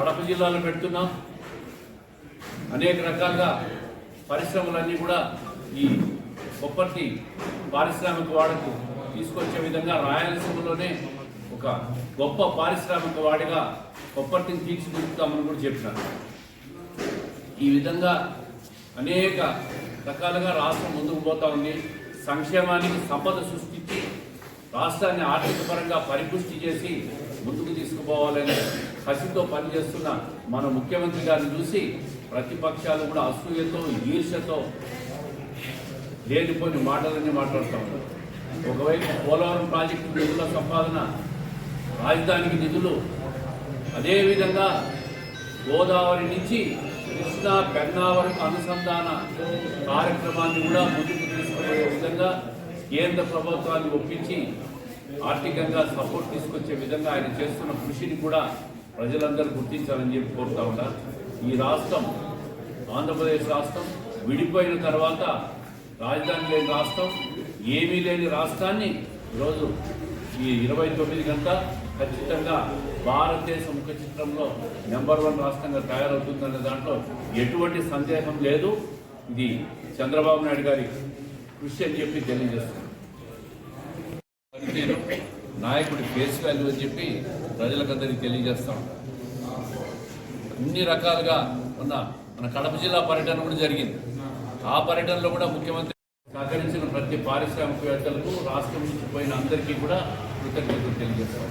కడప జిల్లాలో పెడుతున్నాం. అనేక రకాలుగా పరిశ్రమలన్నీ కూడా ఈ కొప్పర్తి పారిశ్రామిక వాడకు తీసుకొచ్చే విధంగా రాయలసీమలోనే ఒక గొప్ప పారిశ్రామిక వాడిగా కొప్పర్తిని తీర్చిదిద్దుతామని కూడా చెప్పినారు. ఈ విధంగా అనేక రకాలుగా రాష్ట్రం ముందుకు పోతా ఉంది. సంక్షేమానికి సంపద సృష్టించి రాష్ట్రాన్ని ఆర్థిక పరంగా పరిపుష్టి చేసి ముందుకు తీసుకుపోవాలనే కసితో పనిచేస్తున్న మన ముఖ్యమంత్రి గారిని చూసి ప్రతిపక్షాలు కూడా అసూయతో ఈర్ష్యతో లేనిపోయిన మాటలన్నీ మాట్లాడుతూ ఉన్నారు. ఒకవైపు పోలవరం ప్రాజెక్టు నిధుల సంపాదన రాజధానికి నిధులు అదేవిధంగా గోదావరి నుంచి కృష్ణా పెన్నా వరకు అనుసంధాన కార్యక్రమాన్ని కూడా ముందుకు తీసుకుపోయే విధంగా కేంద్ర ప్రభుత్వాన్ని ఒప్పించి ఆర్థికంగా సపోర్ట్ తీసుకొచ్చే విధంగా ఆయన చేస్తున్న కృషిని కూడా ప్రజలందరూ గుర్తించాలని చెప్పి కోరుతా ఉంటారు ఈ రాష్ట్రం ఆంధ్రప్రదేశ్ రాష్ట్రం విడిపోయిన తర్వాత రాజధాని లేని రాష్ట్రం ఏమీ లేని రాష్ట్రాన్ని ఈరోజు ఈ ఇరవై తొమ్మిది గంట ఖచ్చితంగా భారతదేశ ముఖ చిత్రంలో నెంబర్ వన్ రాష్ట్రంగా తయారవుతుందనే దాంట్లో ఎటువంటి సందేహం లేదు. ఇది చంద్రబాబు నాయుడు గారి కృషి అని చెప్పి తెలియజేస్తున్నాను. నాయకుడి ఫేస్ వాల్యూ అని చెప్పి ప్రజలకందరికీ తెలియజేస్తాం అన్ని రకాలుగా ఉన్న మన కడప జిల్లా పర్యటన కూడా జరిగింది. ఆ పర్యటనలో కూడా ముఖ్యమంత్రి సహకరించిన ప్రతి పారిశ్రామికవేత్తలకు రాష్ట్రం నుంచి పోయిన అందరికీ కూడా కృతజ్ఞతలు తెలియజేస్తాం